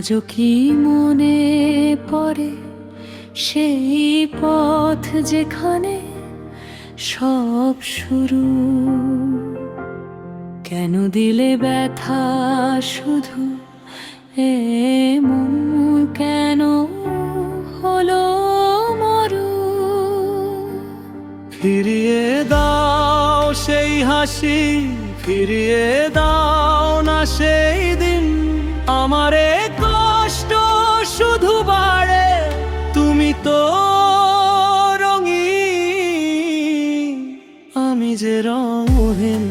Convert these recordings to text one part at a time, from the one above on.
আজও কি মনে পড়ে সেই পথ যেখানে সব শুরু? কেন দিলে ব্যথা শুধু এ কেন হলো মরু? ফিরিয়ে দাও সেই হাসি, ফিরিয়ে দাও না সেই দিন। আমারে যে রঙহীন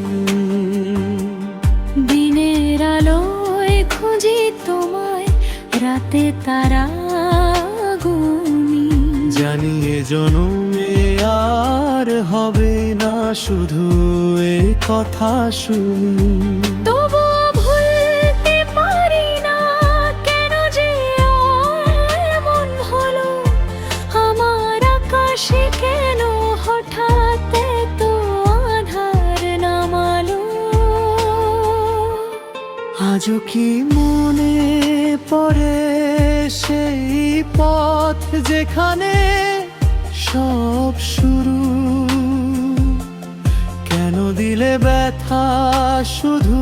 দিনের আলোয় খুঁজি তোমায় রাতে তারা জানিয়ে জনমে আর হবে না শুধু এ কথা শুনি। তবুও ভুলতে পারি না কেন যে এমন হলো আমার আকাশে আজও কি মনে পড়ে সেই পথ যেখানে সব শুরু? কেন দিলে ব্যথা শুধু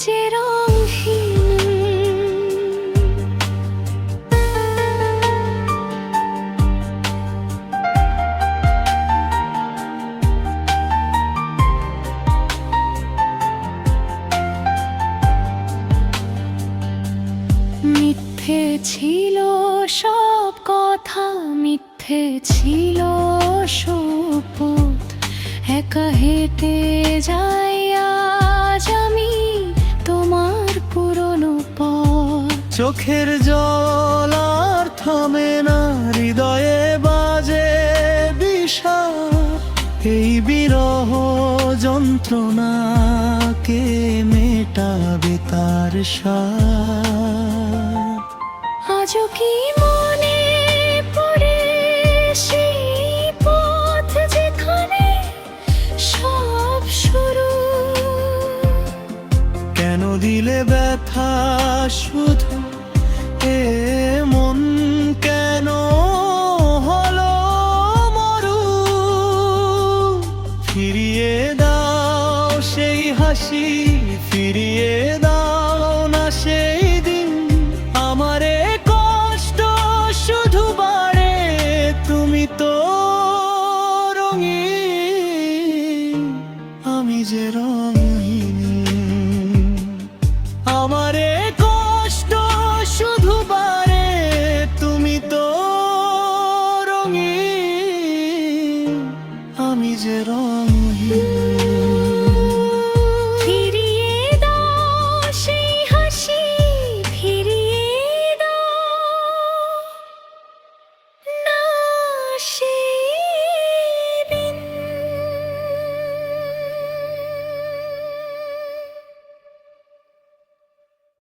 যে মিথ্যে ছিল সব কথা মিথ্যে ছিল শপথ একা হেঁটে যাই চোখের জল আর থামে না, হৃদয়ে বাজে বিষা এই বিরহ যন্ত্রণাকে মেটাবে তার সাজ কি মনে কেন দিলে ব্যথা শুধু? এ মন কেন হলো মরু? ফিরিয়ে দাও সেই হাসি, ফিরিয়ে দাও না সেই দিন। আমারে কষ্ট তুমি তো আমি যে রঙহীন আমারে কষ্ট শুধু তুমি তো আমি যে রঙহীন।